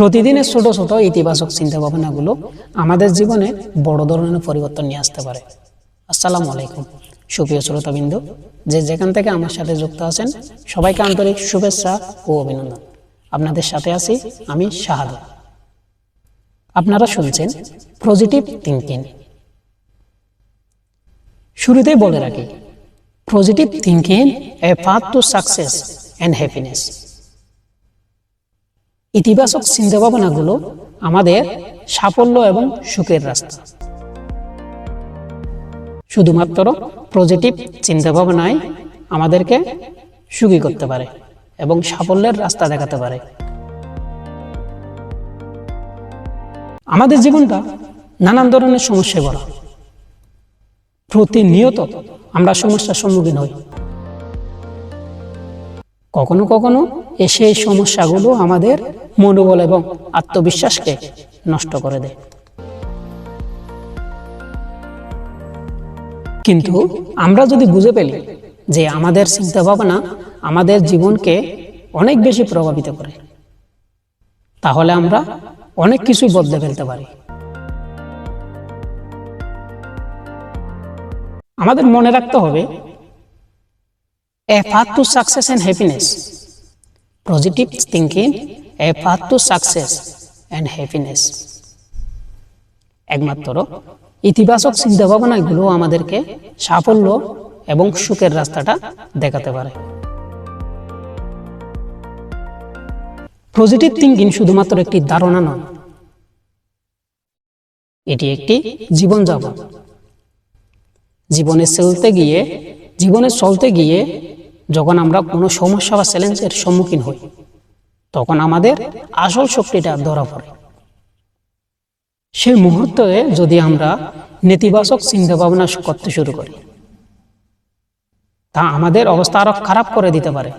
প্রতিদিনের ছোট ছোট ইতিবাচক চিন্তা ভাবনাগুলো আমাদের জীবনে বড় ধরনের পরিবর্তন নিয়ে আসতে পারে। আসসালামু আলাইকুম। সুপ্রিয় শ্রোতাবিন্দু, যে যেখান থেকে আমার সাথে যুক্ত আছেন, সবাইকে আন্তরিক শুভেচ্ছা ও অভিনন্দন। আপনাদের সাথে আছি আমি শাহাদ। আপনারা শুনছেন পজিটিভ থিঙ্কিং শুরুতেই বলে রাখি positive thinking a path to success and happiness ইতিবাচক চিন্তাভাবনাগুলো আমাদের সাফল্য এবং সুখের রাস্তা। শুধুমাত্র পজিটিভ চিন্তাভাবনাই আমাদেরকে সুখী করতে পারে এবং সাফল্যের রাস্তা দেখাতে পারে। আমাদের জীবনটা নানান ধরনের সমস্যায় ভরা। প্রতিনিয়ত আমরা সমস্যার সম্মুখীন হই। কখনো কখনো এসে এই সমস্যাগুলো আমাদের মনোবল এবং আত্মবিশ্বাসকে নষ্ট করে দেয়। কিন্তু আমরা যদি বুঝে ফেলি যে আমাদের চিন্তা ভাবনা আমাদের জীবনকে অনেক বেশি প্রভাবিত করে, তাহলে আমরা অনেক কিছু বদলে ফেলতে পারি। আমাদের মনে রাখতে হবে a path to success and happiness positive thinking a path to success and happiness একমাত্র ইতিবাচক চিন্তাভাবনাগুলো আমাদেরকে সাফল্য এবং সুখের রাস্তাটা দেখাতে পারে। পজিটিভ থিঙ্কিং শুধুমাত্র একটি ধারণা নয়, এটি একটি জীবনযাপন। জীবনে চলতে গিয়ে, জীবনে চলতে গিয়ে যখন আমরা কোনো সমস্যা বা চ্যালেঞ্জের সম্মুখীন হই, তখন আমাদের আসল শক্তিটা ধরা পড়ে। সেই মুহূর্তে যদি আমরা নেতিবাচক চিন্তা ভাবনা করতে শুরু করি, তা আমাদের অবস্থা আরও খারাপ করে দিতে পারে।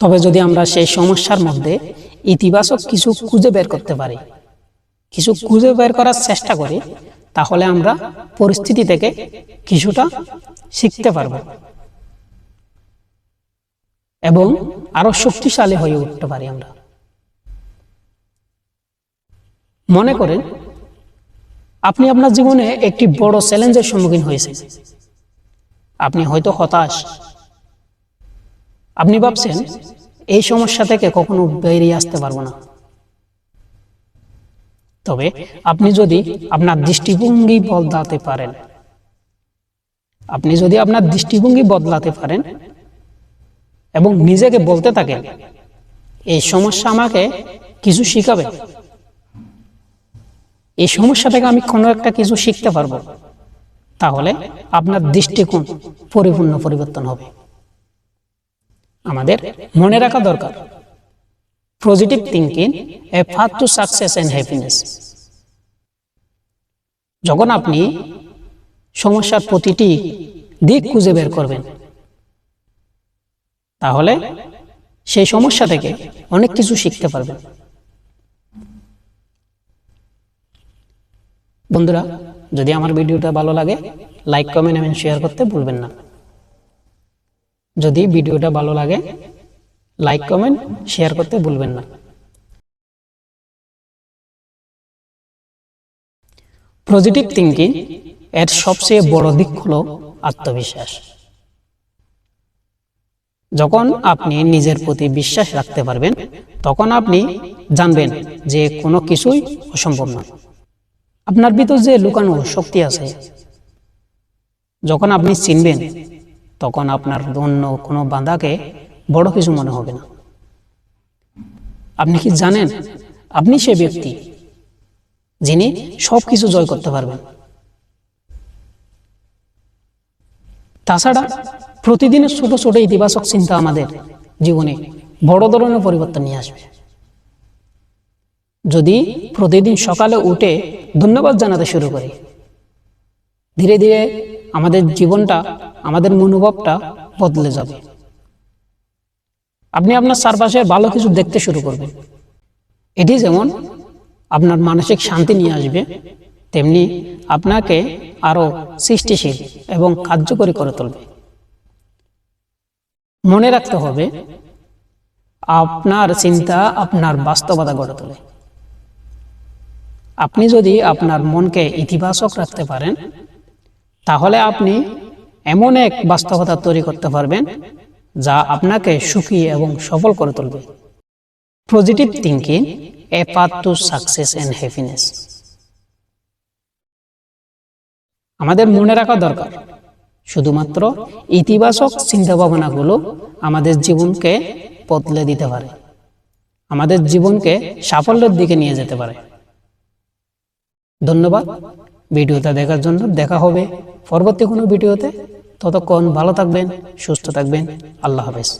তবে যদি আমরা সেই সমস্যার মধ্যে ইতিবাচক কিছু খুঁজে বের করতে পারি, কিছু খুঁজে বের করার চেষ্টা করি, তাহলে আমরা পরিস্থিতি থেকে কিছুটা শিখতে পারব। এবং আরও শক্তিশালী হয়ে উঠতে পারি আমরা। মনে করেন, আপনি আপনার জীবনে একটি বড় চ্যালেঞ্জের সম্মুখীন হয়েছেন। আপনি হয়তো হতাশ। আপনি ভাবছেন, এই সমস্যা থেকে কখনো বেরিয়ে আসতে পারব না। তবে আপনি যদি আপনার দৃষ্টিভঙ্গি বদলাতে পারেন আপনি যদি আপনার দৃষ্টিভঙ্গি বদলাতে পারেন এবং নিজেকে বলতে থাকেন, এই সমস্যা আমাকে কিছু শিখাবে। এই সমস্যা থেকে আমি কোনো একটা কিছু শিখতে পারব। তাহলে আপনার দৃষ্টিকোণ পরিপূর্ণ পরিবর্তন হবে। আমাদের মনে রাখা দরকার। Positive thinking a path to success and happiness যখন আপনি সমস্যার প্রতিটি দিক খুঁজে বের করবেন। তাহলে সেই সমস্যা থেকে অনেক কিছু শিখতে পারবেন। বন্ধুরা, যদি আমার ভিডিওটা ভালো লাগে, লাইক, কমেন্ট এবং শেয়ার করতে ভুলবেন না। যদি ভিডিওটা ভালো লাগে, লাইক, কমেন্ট, শেয়ার করতে ভুলবেন না। পজিটিভ থিঙ্কিং এর সবচেয়ে বড় দিক হলো আত্মবিশ্বাস। যখন আপনি নিজের প্রতি বিশ্বাস রাখতে পারবেন, তখন আপনি জানবেন যে কোনো কিছুই অসম্ভব নয়। আপনার ভিতর যে লুকানো শক্তি আছে, যখন আপনি চিনবেন, তখন আপনার অন্য কোনো বাঁধাকে বড় কিছু মনে হবে না। আপনি কি জানেন? আপনি সে ব্যক্তি যিনি সব কিছু জয় করতে পারবেন। তাছাড়া প্রতিদিনের ছোট ছোট ইতিবাচক চিন্তা আমাদের জীবনে বড় ধরনের পরিবর্তন নিয়ে আসবে। যদি প্রতিদিন সকালে উঠে ধন্যবাদ জানাতে শুরু করি, ধীরে ধীরে আমাদের জীবনটা, আমাদের মনোভাবটা বদলে যাবে। আপনি আপনার চারপাশের ভালো কিছু দেখতে শুরু করবেন। এটি যেমন আপনার মানসিক শান্তি নিয়ে আসবে তেমনি আপনাকে আরও সৃষ্টিশীল এবং কার্যকরী করে তুলবে। মনে রাখতে হবে, আপনার চিন্তা আপনার বাস্তবতা গড়ে তোলে। আপনি যদি আপনার মনকে ইতিবাচক রাখতে পারেন, তাহলে আপনি এমন এক বাস্তবতা তৈরি করতে পারবেন, যা আপনাকে সুখী এবং সফল করে তুলবে। Positive thinking a path to success and happiness আমাদের মনে রাখা দরকার। শুধুমাত্র ইতিবাচক চিন্তা ভাবনাগুলো আমাদের জীবনকে বদলে দিতে পারে। আমাদের জীবনকে সাফল্যের দিকে নিয়ে যেতে পারে। ধন্যবাদ। ভিডিওটা দেখার জন্য দেখা হবে পরবর্তী কোনো ভিডিওতে। ততক্ষণ ভালো থাকবেন, সুস্থ থাকবেন। আল্লাহ হাফেজ।